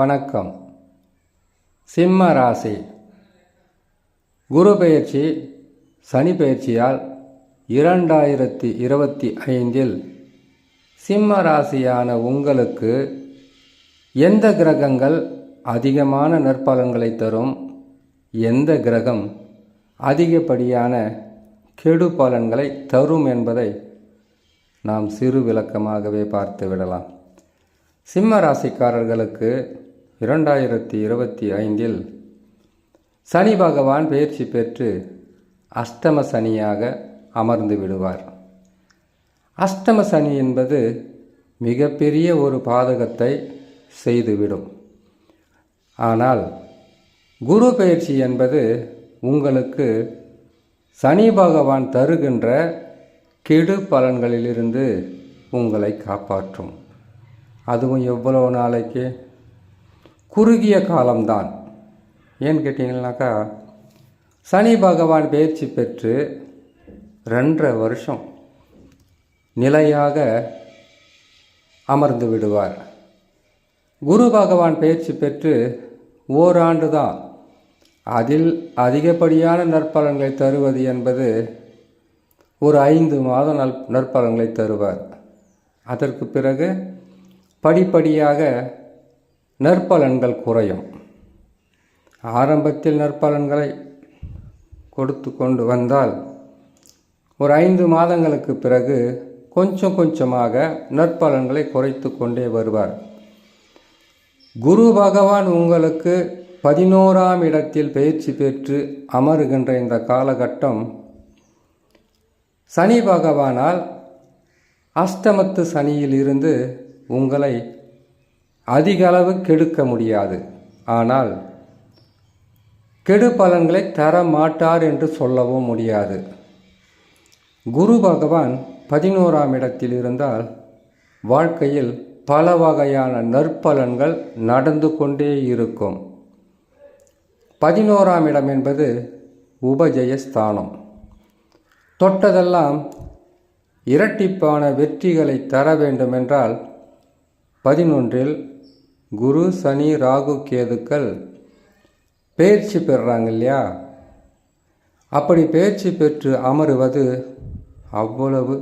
வணக்கம். சிம்ம ராசி. குரு பெயர்ச்சி சனி பெயர்ச்சியால் இரண்டாயிரத்தி இருபத்தி ஐந்தில் சிம்ம ராசியான உங்களுக்கு எந்த கிரகங்கள் அதிகமான நற்பலன்களை தரும்? எந்த கிரகம் அதிகப்படியான கெடு பலன்களை தரும் என்பதை நாம் சிறு விளக்கமாகவே பார்த்து விடலாம். சிம்ம ராசிக்காரர்களுக்கு இரண்டாயிரத்தி இருபத்தி ஐந்தில் சனி பகவான் பயிற்சி பெற்று அஷ்டம சனியாக அமர்ந்து விடுவார். அஷ்டம சனி என்பது மிகப்பெரிய ஒரு பாதகத்தை செய்துவிடும். ஆனால் குரு பயிற்சி என்பது உங்களுக்கு சனி பகவான் தருகின்ற கெடு பலன்களிலிருந்து உங்களை காப்பாற்றும். அதுவும் எவ்வளோ நாளைக்கு? குறுகிய காலம்தான். ஏன்னு கேட்டிங்கனாக்கா சனி பகவான் பயிற்சி பெற்று ரெண்டரை வருஷம் நிலையாக அமர்ந்து விடுவார். குரு பகவான் பயிற்சி பெற்று ஓராண்டு தான் அதில் அதிகப்படியான நற்பலன்களை தருவது என்பது ஒரு ஐந்து மாதம் நல் நற்பலன்களை தருவார். அதற்கு பிறகு படிப்படியாக நற்பலன்கள் குறையும். ஆரம்பத்தில் நற்பலன்களை கொடுத்து கொண்டு வந்தால் ஒரு ஐந்து மாதங்களுக்கு பிறகு கொஞ்சம் கொஞ்சமாக நற்பலன்களை குறைத்து கொண்டே வருவார். குரு பகவான் உங்களுக்கு பதினோராம் இடத்தில் பயிற்சி பெற்று அமருகின்ற இந்த காலகட்டம் சனி பகவானால் அஷ்டமத்து சனியில் இருந்து உங்களை அதிக அளவு கெடுக்க முடியாது. ஆனால் கெடு பலன்களை தர மாட்டார் என்று சொல்லவும் முடியாது. குரு பகவான் பதினோராம் இடத்தில் இருந்தால் வாழ்க்கையில் பல வகையான நற்பலன்கள் நடந்து கொண்டே இருக்கும். பதினோராம் இடம் என்பது உபஜய ஸ்தானம். தொட்டதெல்லாம் இரட்டிப்பான வெற்றிகளை தர வேண்டுமென்றால் பதினொன்றில் குரு சனி ராகு கேதுக்கள் பயிற்சி பெறுறாங்க இல்லையா அப்படி பயிற்சி பெற்று அமருவது அவ்வளவு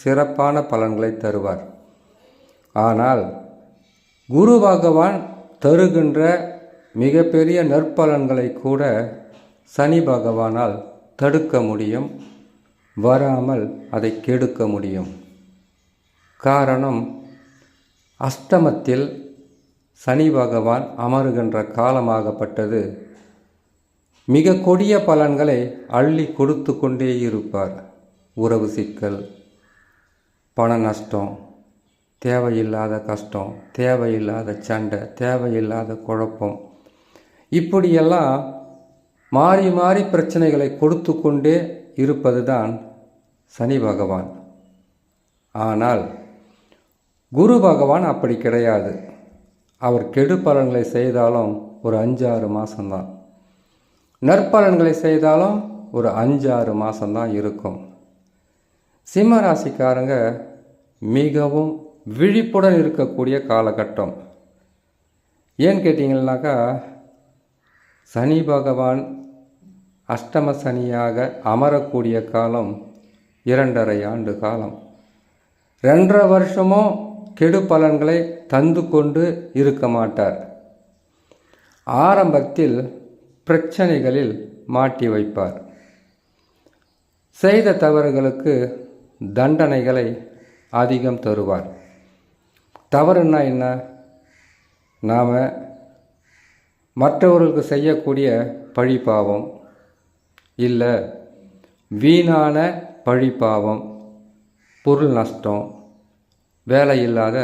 சிறப்பான பலன்களை தருவார். ஆனால் குரு பகவான் தருகின்ற மிகப்பெரிய நற்பலன்களை கூட சனி பகவானால் தடுக்க முடியும் வராமல் அதை கெடுக்க முடியும். காரணம் அஷ்டமத்தில் சனி பகவான் அமருகின்ற காலமாகப்பட்டது. மிக கொடிய பலன்களை அள்ளி கொடுத்து கொண்டே இருப்பார். உறவு சிக்கல் பண நஷ்டம் தேவையில்லாத கஷ்டம் தேவையில்லாத சண்டை தேவையில்லாத குழப்பம். இப்படியெல்லாம் மாறி மாறி பிரச்சனைகளை கொடுத்து கொண்டே இருப்பது தான் சனி பகவான். ஆனால் குரு பகவான் அப்படி கிடையாது. அவர் கெடு பலன்களை செய்தாலும் ஒரு அஞ்சாறு மாதம்தான் நற்பலன்களை செய்தாலும் ஒரு அஞ்சாறு மாதம்தான் இருக்கும். சிம்ம ராசிக்காரங்க மிகவும் விழிப்புடன் இருக்கக்கூடிய காலகட்டம். ஏன்னு கேட்டிங்கன்னாக்கா சனி பகவான் அஷ்டம சனியாக அமரக்கூடிய காலம் இரண்டரை ஆண்டு காலம். ரெண்டரை வருஷமும் கெடு பலன்களை தந்து கொண்டு இருக்க மாட்டார். ஆரம்பத்தில் பிரச்சனைகளில் மாட்டி வைப்பார். செய்த தவறுகளுக்கு தண்டனைகளை அதிகம் தருவார். தவறுன்னா என்ன? நாம் மற்றவர்களுக்கு செய்யக்கூடிய பழிப்பாவம் இல்லை வீணான பழிப்பாவம் பொருள் நஷ்டம் வேலை இல்லாத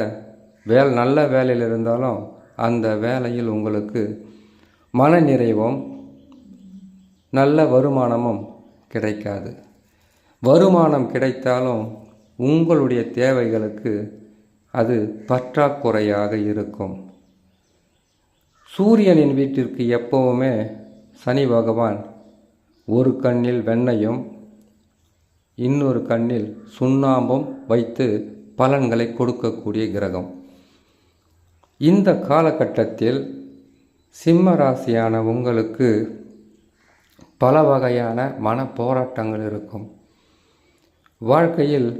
வேலை நல்ல வேலையில் இருந்தாலும் அந்த வேலையில் உங்களுக்கு மன நிறைவும் நல்ல வருமானமும் கிடைக்காது. வருமானம் கிடைத்தாலும் உங்களுடைய தேவைகளுக்கு அது பற்றாக்குறையாக இருக்கும். சூரியனின் வீட்டிற்கு எப்பவுமே சனி பகவான் ஒரு கண்ணில் வெண்ணையும் இன்னொரு கண்ணில் சுண்ணாம்பும் வைத்து பலன்களை கொடுக்கக்கூடிய கிரகம். இந்த காலகட்டத்தில் சிம்ம ராசியான உங்களுக்கு பல வகையான மன போராட்டங்கள் இருக்கும். வாழ்க்கையில்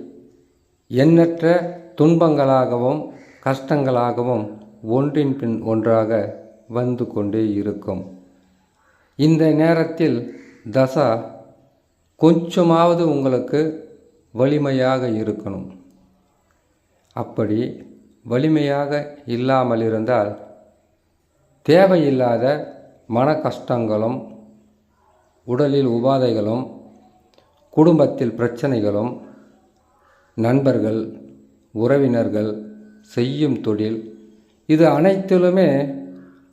எண்ணற்ற துன்பங்களாகவும் கஷ்டங்களாகவும் ஒன்றின் பின் ஒன்றாக வந்து கொண்டே இருக்கும். இந்த நேரத்தில் தசா கொஞ்சமாவது உங்களுக்கு வலிமையாக இருக்கணும். அப்படி வலிமையாக இல்லாமல் இருந்தால் தேவையில்லாத மன கஷ்டங்களும் உடலில் உபாதைகளும் குடும்பத்தில் பிரச்சனைகளும் நண்பர்கள் உறவினர்கள் செய்யும் தொழில் இது அனைத்திலுமே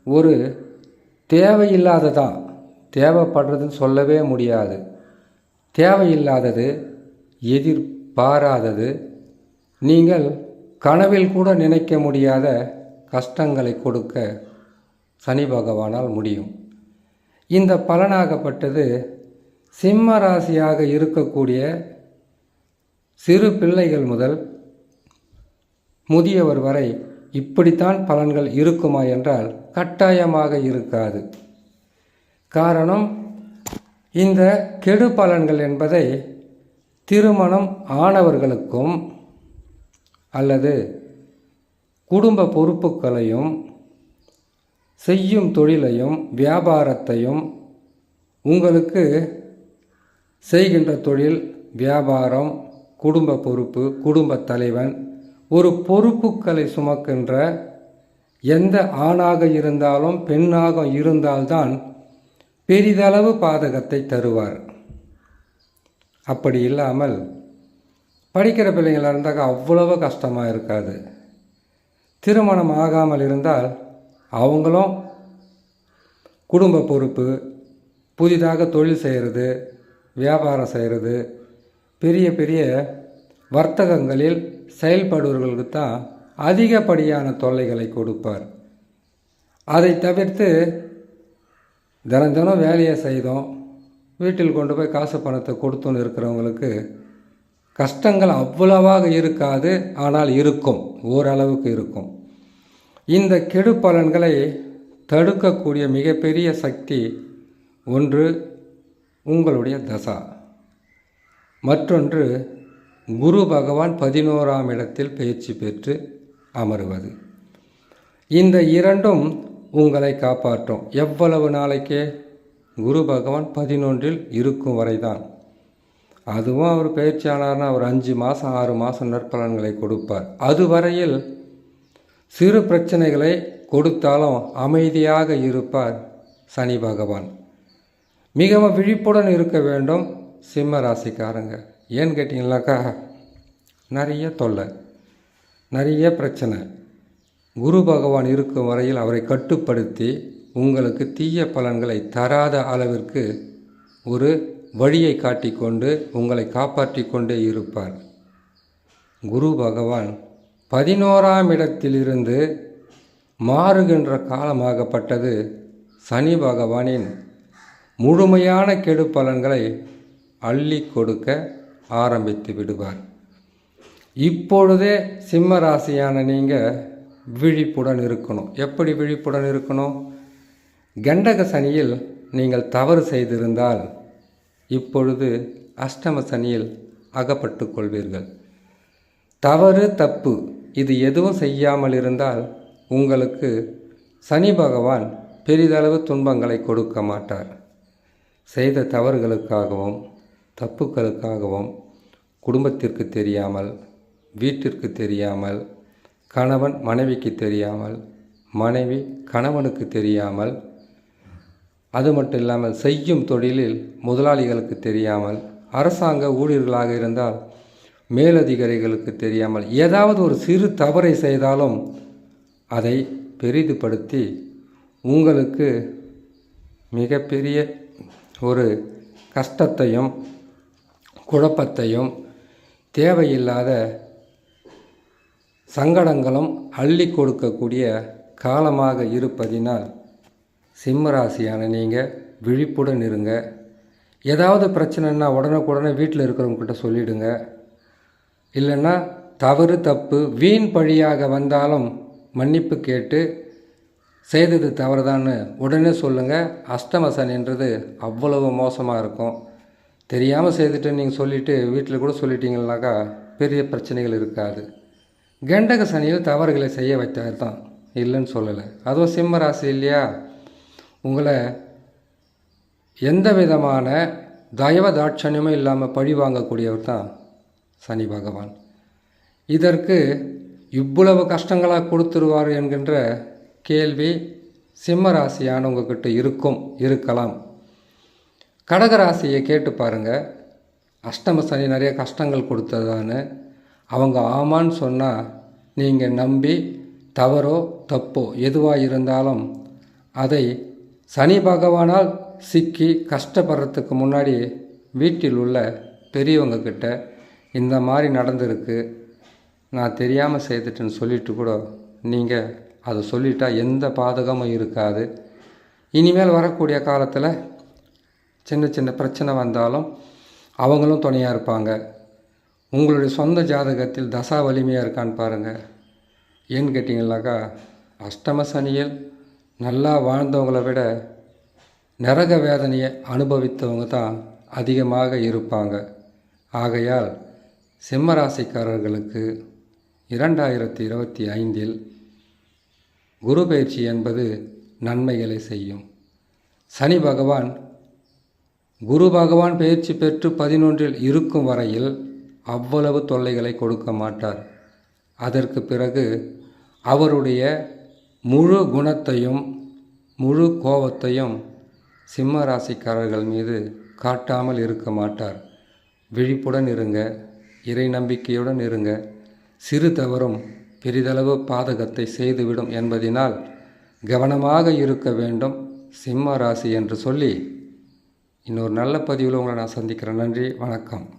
ஒரு தேவையில்லாததான். தேவைப்படுறதுன்னு சொல்லவே முடியாது. தேவையில்லாதது எதிர்பாராதது. நீங்கள் கனவில் கூட நினைக்க முடியாத கஷ்டங்களை கொடுக்க சனி பகவானால் முடியும். இந்த பலனாகப்பட்டது சிம்ம ராசியாக இருக்கக்கூடிய சிறு பிள்ளைகள் முதல் முதியவர் வரை இப்படித்தான் பலன்கள் இருக்குமா என்றால் கட்டாயமாக இருக்காது. காரணம் இந்த கெடு பலன்கள் என்பதை திருமணம் ஆனவர்களுக்கும் அல்லது குடும்ப பொறுப்புகளையும் செய்யும் தொழிலையும் வியாபாரத்தையும் உங்களுக்கு செய்கின்ற தொழில் வியாபாரம் குடும்ப பொறுப்பு குடும்ப தலைவன் ஒரு பொறுப்புகளை சுமக்கின்ற எந்த ஆணாக இருந்தாலும் பெண்ணாக இருந்தால்தான் பெரிதளவு பாதகத்தை தருவார். அப்படி இல்லாமல் படிக்கிற பிள்ளைங்களாக இருந்தாக்கா அவ்வளவு கஷ்டமாக இருக்காது. திருமணம் ஆகாமல் இருந்தால் அவங்களும் குடும்ப பொறுப்பு புதிதாக தொழில் செய்கிறது வியாபாரம் செய்கிறது பெரிய பெரிய வர்த்தகங்களில் செயல்படுவர்களுக்கு தான் அதிகப்படியான தொல்லைகளை கொடுப்பார். அதை தவிர்த்து தினம் தினம் வேலையை செய்தோம் வீட்டில் கொண்டு போய் காசு பணத்தை கொடுத்துன்னு இருக்கிறவங்களுக்கு கஷ்டங்கள் அவ்வளவாக இருக்காது ஆனால் இருக்கும். ஓரளவுக்கு இருக்கும். இந்த கெடு பலன்களை தடுக்கக்கூடிய மிகப்பெரிய சக்தி ஒன்று உங்களுடைய தசா. மற்றொன்று குரு பகவான் பதினோராம் இடத்தில் பயிற்சி பெற்று அமருவது. இந்த இரண்டும் உங்களை காப்பாற்றும். எவ்வளவு நாளைக்கே குரு பகவான் பதினொன்றில் இருக்கும் வரைதான். அதுவும் அவர் பயிற்சியானார்னா அவர் அஞ்சு மாதம் ஆறு மாதம் நற்பலன்களை கொடுப்பார். அதுவரையில் சிறு பிரச்சனைகளை கொடுத்தாலும் அமைதியாக இருப்பார் சனி பகவான். மிகவும் விழிப்புடன் இருக்க வேண்டும் சிம்ம ராசிக்காரங்க. ஏன்னு கேட்டிங்கனாக்கா நிறைய தொல்லை நிறைய பிரச்சனை. குரு பகவான் இருக்கும் வரையில் அவரை கட்டுப்படுத்தி உங்களுக்கு தீய பலன்களை தராத அளவிற்கு ஒரு வழியை காட்டிக்கொண்டு உங்களை காப்பாற்றி கொண்டே இருப்பார். குரு பகவான் பதினோராம் இடத்திலிருந்து மாறுகின்ற காலமாகப்பட்டது சனி பகவானின் முழுமையான கெடு பலன்களை அள்ளி கொடுக்க ஆரம்பித்து விடுவார். இப்பொழுதே சிம்ம ராசியான நீங்கள் விழிப்புடன் இருக்கணும். எப்படி விழிப்புடன் இருக்கணும்? கண்டக சனியில் நீங்கள் தவறு செய்திருந்தால் இப்பொழுது அஷ்டம சனியில் அகப்பட்டு கொள்வீர்கள். தவறு தப்பு இது எதுவும் செய்யாமல் இருந்தால் உங்களுக்கு சனி பகவான் பெரிதளவு துன்பங்களை கொடுக்க மாட்டார். செய்த தவறுகளுக்காகவும் தப்புக்களுக்காகவும் குடும்பத்திற்கு தெரியாமல் வீட்டிற்கு தெரியாமல் கணவன் மனைவிக்கு தெரியாமல் மனைவி கணவனுக்கு தெரியாமல் அது மட்டும் இல்லாமல் செய்யும் தொழிலில் முதலாளிகளுக்கு தெரியாமல் அரசாங்க ஊழியர்களாக இருந்தால் மேலதிகாரிகளுக்கு தெரியாமல் ஏதாவது ஒரு சிறு தவறை செய்தாலும் அதை பெரிதுபடுத்தி உங்களுக்கு மிகப்பெரிய ஒரு கஷ்டத்தையும் குழப்பத்தையும் தேவையில்லாத சங்கடங்களும் அள்ளி கொடுக்கக்கூடிய காலமாக இருப்பதினால் சிம்மராசியான நீங்கள் விழிப்புடன் இருங்க. ஏதாவது பிரச்சனைன்னா உடனுக்குடனே வீட்டில் இருக்கிறவங்கக்கிட்ட சொல்லிவிடுங்க இல்லைன்னா தவறு தப்பு வீண் பழியாக வந்தாலும் மன்னிப்பு கேட்டு செய்தது தவறுதான்னு உடனே சொல்லுங்கள் அஷ்டம சனின்றது அவ்வளவு மோசமாக இருக்கும். தெரியாமல் செய்துட்டு நீங்கள் சொல்லிவிட்டு வீட்டில் கூட சொல்லிட்டீங்கன்னாக்கா பெரிய பிரச்சனைகள் இருக்காது. கண்டக சனியில் தவறுகளை செய்ய வைத்தார் தான் இல்லைன்னு சொல்லலை. அதுவும் சிம்ம ராசி இல்லையா? உங்களை எந்த விதமான தயவ தாட்சணியமும் இல்லாமல் பழி வாங்கக்கூடியவர் தான் சனி பகவான். இதற்கு இவ்வளவு கஷ்டங்களாக கொடுத்துருவார் என்கின்ற கேள்வி சிம்ம ராசியானவங்கக்கிட்ட இருக்கும் இருக்கலாம். கடகராசியை கேட்டு பாருங்கள் அஷ்டம சனி நிறைய கஷ்டங்கள் கொடுத்ததான்னு அவங்க ஆமான்னு சொன்னால் நீங்கள் நம்பி தவறோ தப்போ எதுவாக இருந்தாலும் அதை சனி பகவானால் சிக்கி கஷ்டப்படுறதுக்கு முன்னாடி வீட்டில் உள்ள பெரியவங்க கிட்ட இந்த மாதிரி நடந்திருக்கு நான் தெரியாமல் செய்துட்டேன்னு சொல்லிட்டு கூட நீங்கள் அதை சொல்லிட்டா எந்த பாதகமும் இருக்காது. இனிமேல் வரக்கூடிய காலத்தில் சின்ன சின்ன பிரச்சனை வந்தாலும் அவங்களும் துணையாக இருப்பாங்க. உங்களுடைய சொந்த ஜாதகத்தில் தசா வலிமையாக இருக்கான்னு பாருங்கள் ஏன்னு கேட்டிங்கனாக்கா அஷ்டம சனியில் நல்லா வாழ்ந்தவங்கள விட நரக வேதனையை அனுபவித்தவங்க தான் அதிகமாக இருப்பாங்க. ஆகையால் சிம்மராசிக்காரர்களுக்கு இரண்டாயிரத்தி இருபத்தி ஐந்தில் குரு பயிற்சி என்பது நன்மைகளை செய்யும். சனி பகவான் குரு பகவான் பயிற்சி பெற்று பதினொன்றில் இருக்கும் வரையில் அவ்வளவு தொல்லைகளை கொடுக்க மாட்டார். அதற்கு பிறகு அவருடைய முழு குணத்தையும் முழு கோபத்தையும் சிம்ம ராசிக்காரர்கள் மீது காட்டாமல் இருக்க மாட்டார். விழிப்புடன் இருங்க இறை நம்பிக்கையுடன் இருங்க. சிறு தவறும் பெரிதளவு பாதகத்தை செய்துவிடும் என்பதினால் கவனமாக இருக்க வேண்டும் சிம்ம ராசி என்று சொல்லி இன்னொரு நல்ல பதிவில் உங்களை நான் சந்திக்கிறேன். நன்றி வணக்கம்.